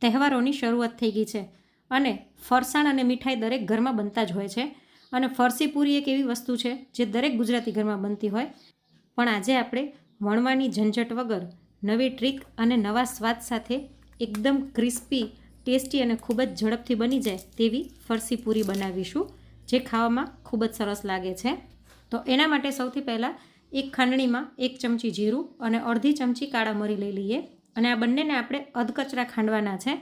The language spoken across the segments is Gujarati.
તહેવારોની શરૂઆત થઈ ગઈ છે. અને ફરસાણ અને મીઠાઈ દરેક ઘરમાં બનતા જ હોય છે. અને ફરસી પૂરી એક એવી વસ્તુ છે જે દરેક ગુજરાતી ઘરમાં બનતી હોય. પણ આજે આપણે વણવાની ઝંઝટ વગર નવી ટ્રીક અને નવા સ્વાદ સાથે એકદમ ક્રિસ્પી, ટેસ્ટી અને ખૂબ જ ઝડપથી બની જાય તેવી ફરસી પૂરી બનાવીશું, જે ખાવામાં ખૂબ જ સરસ લાગે છે. તો એના માટે સૌથી પહેલાં એક ખાંડણીમાં એક ચમચી જીરું અને અડધી ચમચી કાળા મરી લઈ લઈએ. અને આ બંનેને આપણે અધકચરા ખાંડવાના છે.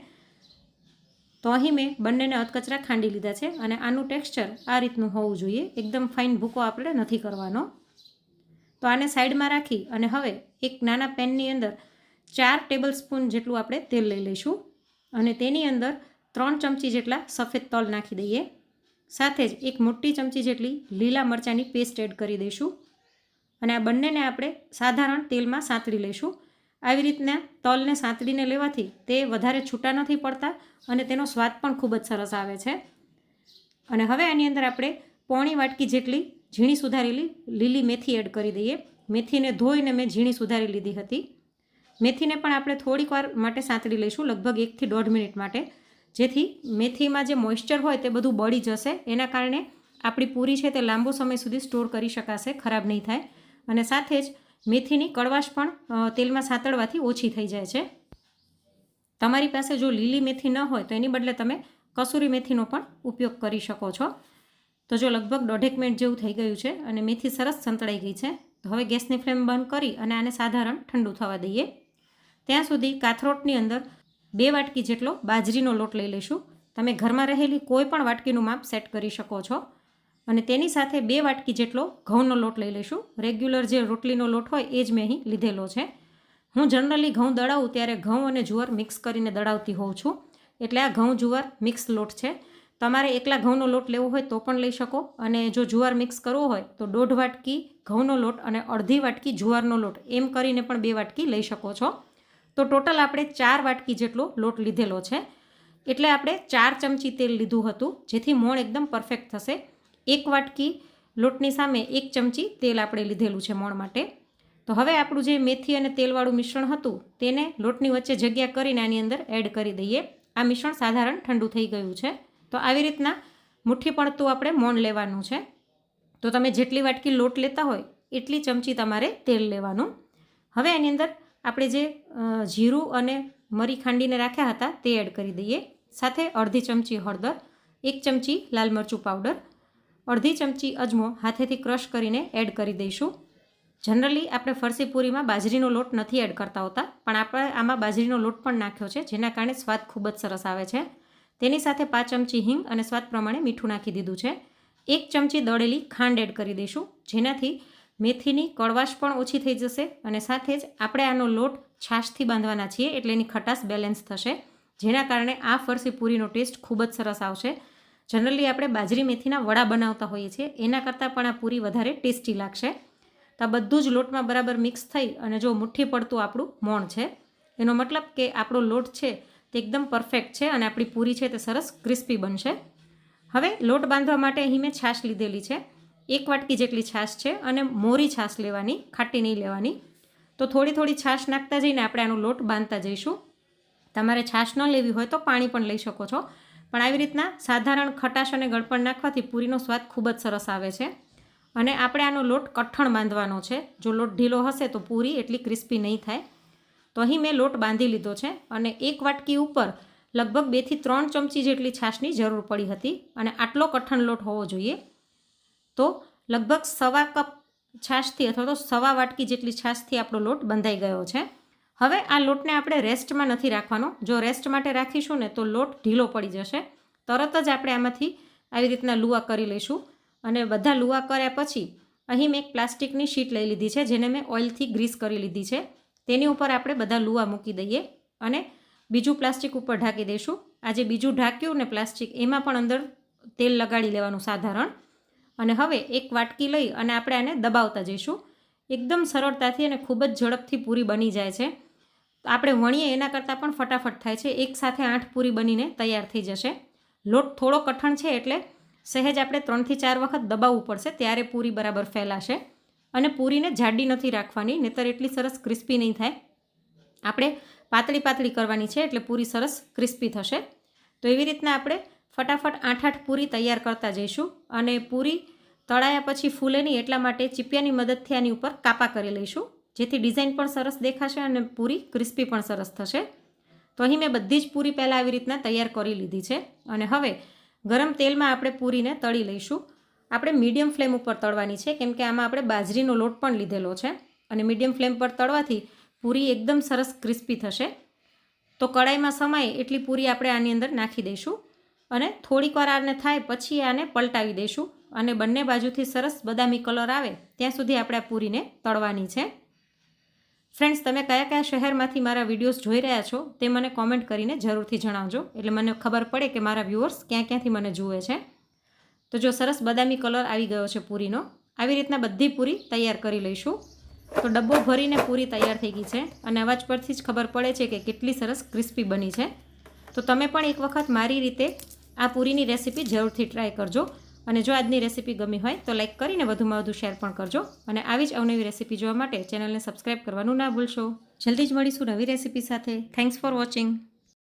તો અહીં મેં બંનેને અધકચરા ખાંડી લીધા છે અને આનું ટેક્સચર આ રીતનું હોવું જોઈએ. એકદમ ફાઇન ભૂકો આપણે નથી કરવાનો. તો આને સાઈડમાં રાખી અને હવે એક નાના પેનની અંદર ચાર ટેબલ સ્પૂન જેટલું આપણે તેલ લઈ લઈશું અને તેની અંદર ત્રણ ચમચી જેટલા સફેદ તલ નાખી દઈએ. સાથે જ એક મોટી ચમચી જેટલી લીલા મરચાંની પેસ્ટ એડ કરી દઈશું. અને આ બંનેને આપણે સાધારણ તેલમાં સાંતળી લઈશું. આવી રીતના તલને સાંતળીને લેવાથી તે વધારે છૂટા નથી પડતા અને તેનો સ્વાદ પણ ખૂબ જ સરસ આવે છે. અને હવે આની અંદર આપણે પોણી વાટકી જેટલી ઝીણી સુધારેલી લીલી મેથી એડ કરી દઈએ. મેથીને ધોઈને મેં ઝીણી સુધારી લીધી હતી. મેથીને પણ આપણે થોડીક વાર માટે સાંતળી લઈશું, લગભગ એકથી દોઢ મિનિટ માટે. જેથી મેથીમાં જે મોઇશ્ચર હોય તે બધું બળી જશે. એના કારણે આપણી પૂરી છે તે લાંબો સમય સુધી સ્ટોર કરી શકાશે, ખરાબ નહીં થાય. અને સાથે જ મેથીની કડવાશ પણ તેલમાં સાંતળવાથી ઓછી થઈ જાય છે. તમારી પાસે જો લીલી મેથી ન હોય તો એની બદલે તમે કસૂરી મેથીનો પણ ઉપયોગ કરી શકો છો. તો જો લગભગ દોઢેક મિનિટ જેવું થઈ ગયું છે અને મેથી સરસ સંતળાઈ ગઈ છે, તો હવે ગેસની ફ્લેમ બંધ કરી અને આને સાધારણ ઠંડુ થવા દઈએ. ત્યાં સુધી કાથરોટની અંદર બે વાટકી જેટલો બાજરીનો લોટ લઈ લઈશું. તમે ઘરમાં રહેલી કોઈ પણ વાટકીનું માપ સેટ કરી શકો છો. અને તેની સાથે બે વાટકી જેટલો ઘઉંનો લોટ લઈ લઈશું. રેગ્યુલર જે રોટલીનો લોટ હોય, એ જ મેં અહીં લીધેલો છે. હું જનરલી ઘઉં દળાવું ત્યારે ઘઉં અને જુવાર મિક્સ કરીને દળાવતી હોઉં છું. એટલે આ ઘઉં જુવાર મિક્સ લોટ છે. તમારે એકલા ઘઉંનો લોટ લેવો હોય તો પણ લઈ શકો. અને જો જુવાર મિક્સ કરવો હોય, તો દોઢ વાટકી ઘઉંનો લોટ અને અડધી વાટકી જુવારનો લોટ એમ કરીને પણ બે વાટકી લઈ શકો છો. તો ટોટલ આપણે ચાર વાટકી જેટલો લોટ લીધેલો છે. એટલે આપણે ચાર ચમચી તેલ લીધું હતું, જેથી મોણ એકદમ પરફેક્ટ થશે. એક વાટકી લોટની સામે એક ચમચી તેલ આપણે લીધેલું છે મોણ માટે. તો હવે આપણું જે મેથી અને તેલવાળું મિશ્રણ હતું તેને લોટની વચ્ચે જગ્યા કરીને આની અંદર એડ કરી દઈએ. આ મિશ્રણ સાધારણ ઠંડુ થઈ ગયું છે. તો આવી રીતના મુઠ્ઠી પડતું આપણે મોણ લેવાનું છે. તો તમે જેટલી વાટકી લોટ લેતા હોય એટલી ચમચી તમારે તેલ લેવાનું. હવે એની અંદર આપણે જે જીરું અને મરી ખાંડીને રાખ્યા હતા તે એડ કરી દઈએ. સાથે અડધી ચમચી હળદર, એક ચમચી લાલ મરચું પાવડર અડધી ચમચી અજમો હાથેથી ક્રશ કરીને એડ કરી દઈશું. જનરલી આપણે ફરસી પૂરીમાં બાજરીનો લોટ નથી એડ કરતા હોતા, પણ આપણે આમાં બાજરીનો લોટ પણ નાખ્યો છે, જેના કારણે સ્વાદ ખૂબ જ સરસ આવે છે. તેની સાથે પાંચ ચમચી હિંગ અને સ્વાદ પ્રમાણે મીઠું નાખી દીધું છે. એક ચમચી દળેલી ખાંડ એડ કરી દઈશું, જેનાથી મેથીની કડવાશ પણ ઓછી થઈ જશે અને સાથે જ આપણે આનો લોટ છાશથી બાંધવાના છીએ એટલે એની ખટાશ બેલેન્સ થશે, જેના કારણે આ ફરસી પૂરીનો ટેસ્ટ ખૂબ જ સરસ આવશે. જનરલી આપણે બાજરી મેથીના વડા બનાવતા હોઈએ છીએ. એના કરતાં પણ આ પૂરી વધારે ટેસ્ટી લાગશે. તો આ બધું જ લોટમાં બરાબર મિક્સ થઈ અને જો મુઠ્ઠી પડતું આપણું મોણ છે. એનો મતલબ કે આપણો લોટ છે તે એકદમ પરફેક્ટ છે અને આપણી પૂરી છે તે સરસ ક્રિસ્પી બનશે. હવે લોટ બાંધવા માટે અહીં મેં છાશ લીધેલી છે. એક વાટકી જેટલી છાશ છે અને મોરી છાશ લેવાની, ખાટી નહીં લેવાની. તો થોડી થોડી છાશ નાખતા જઈને આપણે આનો લોટ બાંધતા જઈશું. તમારે છાશ ન લેવી હોય તો પાણી પણ લઈ શકો છો. પણ આવી રીતના સાધારણ ખટાશ અને ગળપણ નાખવાથી પૂરીનો સ્વાદ ખૂબ જ સરસ આવે છે. અને આપણે આનો લોટ કઠણ બાંધવાનો છે. જો લોટ ઢીલો હશે તો પૂરી એટલી ક્રિસ્પી નહીં થાય. તો અહીં મેં લોટ બાંધી લીધો છે અને એક વાટકી ઉપર લગભગ બેથી ત્રણ ચમચી જેટલી છાશની જરૂર પડી હતી અને આટલો કઠણ લોટ હોવો જોઈએ. તો લગભગ સવા કપ છાશથી અથવા તો સવા વાટકી જેટલી છાશથી આપણો લોટ બંધાઈ ગયો છે. હવે આ લોટને આપણે રેસ્ટમાં નથી રાખવાનો. જો રેસ્ટ માટે રાખીશું ને તો લોટ ઢીલો પડી જશે. તરત જ આપણે આમાંથી આવી રીતના લુવા કરી લઈશું. અને બધા લુવા કર્યા પછી અહીં મેં એક પ્લાસ્ટિકની શીટ લઈ લીધી છે, જેને મેં ઓઇલથી ગ્રીસ કરી લીધી છે. તેની ઉપર આપણે બધા લુવા મૂકી દઈએ અને બીજું પ્લાસ્ટિક ઉપર ઢાંકી દઈશું. આજે બીજું ઢાંક્યું ને પ્લાસ્ટિક, એમાં પણ અંદર તેલ લગાડી લેવાનું સાધારણ. અને હવે એક વાટકી લઈ અને આપણે આને દબાવતા જઈશું. એકદમ સરળતાથી અને ખૂબ જ ઝડપથી પૂરી બની જાય છે. આપણે વણીએ એના કરતાં પણ ફટાફટ થાય છે. એક સાથે આઠ પૂરી બનીને તૈયાર થઈ જશે. લોટ થોડો કઠણ છે એટલે સહેજ આપણે ત્રણથી ચાર વખત દબાવવું પડશે, ત્યારે પૂરી બરાબર ફેલાશે. અને પૂરીને જાડી નથી રાખવાની, નહીતર એટલી સરસ ક્રિસ્પી નહીં થાય. આપણે પાતળી પાતળી કરવાની છે એટલે પૂરી સરસ ક્રિસ્પી થશે. તો એવી રીતના આપણે ફટાફટ આઠ આઠ પૂરી તૈયાર કરતા જઈશું અને પૂરી તળાયા પછી ફૂલે નહીં એટલા માટે ચીપિયાની મદદથી આની ઉપર કાપા કરી લઈશું, જેથી ડિઝાઇન પણ સરસ દેખાશે અને પૂરી ક્રિસ્પી પણ સરસ થશે. તો અહીં મેં બધી જ પૂરી પહેલાં આવી રીતના તૈયાર કરી લીધી છે. અને હવે ગરમ તેલમાં આપણે પૂરીને તળી લઈશું. આપણે મીડિયમ ફ્લેમ ઉપર તળવાની છે, કેમ કે આમાં આપણે બાજરીનો લોટ પણ લીધેલો છે. અને મીડિયમ ફ્લેમ પર તળવાથી પૂરી એકદમ સરસ ક્રિસ્પી થશે. તો કડાઈમાં સમાય એટલી પૂરી આપણે આની અંદર નાખી દઈશું. અને થોડીક વાર આને થાય પછી આને પલટાવી દઈશું. અને બંને બાજુથી સરસ બદામી કલર આવે ત્યાં સુધી આપણે આ પૂરીને તળવાની છે. ફ્રેન્ડ્સ તમે કયા કયા શહેરમાંથી મારા વિડીયોઝ જોઈ રહ્યા છો તે મને કોમેન્ટ કરીને જરૂરથી જણાવજો. એટલે મને ખબર પડે કે મારા વ્યૂઅર્સ ક્યાં ક્યાંથી મને જુએ છે. તો જો સરસ બદામી કલર આવી ગયો છે પૂરીનો. આવી રીતના બધી પૂરી તૈયાર કરી લઈશું. તો ડબ્બો ભરીને પૂરી તૈયાર થઈ ગઈ છે અને અવાજ પરથી જ ખબર પડે છે કે કેટલી સરસ ક્રિસ્પી બની છે. તો તમે પણ એક વખત મારી રીતે આ પૂરીની રેસીપી જરૂરથી ટ્રાય કરજો. અને જો આજની રેસીપી ગમી હોય તો લાઈક કરીને વધુમાં વધુ શેર પણ કરજો અને આવી જ અવનવી રેસીપી જોવા માટે ચેનલને સબસ્ક્રાઈબ કરવાનું ના ભૂલશો. જલ્દી જ મળીશું નવી રેસીપી સાથે. Thanks for watching